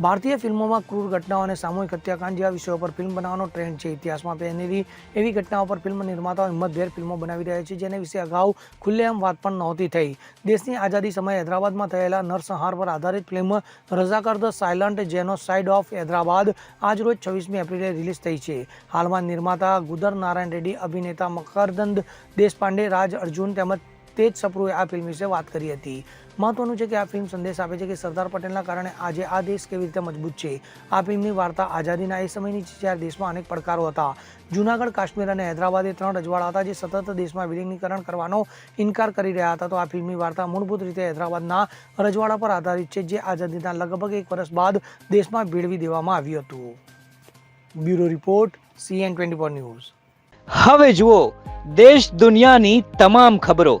ભારતીય ફિલ્મોમાં ક્રૂર ઘટનાઓ અને સામૂહિક હત્યાકાંડ જેવા વિષયો પર ફિલ્મ બનાવવાનો ટ્રેન્ડ છે. ઇતિહાસમાં પહેલેથી એવી ઘટનાઓ પર ફિલ્મ નિર્માતાઓ હિંમતભેર ફિલ્મો બનાવી રહ્યા છે, જેને વિશે અગાઉ ખુલ્લેઆમ વાત પણ નહોતી થઈ. દેશની આઝાદી સમયે હૈદરાબાદમાં થયેલા નરસંહાર પર આધારિત film Razakar the silent genocide of Hyderabad આજ રોજ છવ્વીસમી એપ્રિલે રિલીઝ થઈ છે. હાલમાં નિર્માતા ગુદર નારાયણ રેડ્ડી, અભિનેતા મકરદંદ દેશપાંડે, રાજ અર્જુન તેમજ તેજ સપ્રુએ આ ફિલ્મ વિશે વાત કરી હતી. મહત્વનું છે કે આ ફિલ્મ સંદેશ આપે છે કે સરદાર પટેલના કારણે આજે આ દેશ કેવી રીતે મજબૂત છે. આ ફિલ્મની વાર્તા આઝાદીના એ સમયની છે જ્યારે દેશમાં અનેક પડકારો હતા. જૂનાગઢ, કાશ્મીર અને હૈદરાબાદ ત્રણ રજવાડા હતા જે સતત દેશમાં વિલીનીકરણ કરવાનો ઇનકાર કરી રહ્યા હતા. તો આ ફિલ્મની વાર્તા મૂળભૂત રીતે હૈદરાબાદના રજવાડા પર આધારિત છે, જે આઝાદીના લગભગ એક વર્ષ બાદ દેશમાં ભેળવી દેવામાં આવ્યું હતું. Bureau report CN twenty news. હવે જુઓ, દેશ દુનિયાની તમામ ખબરો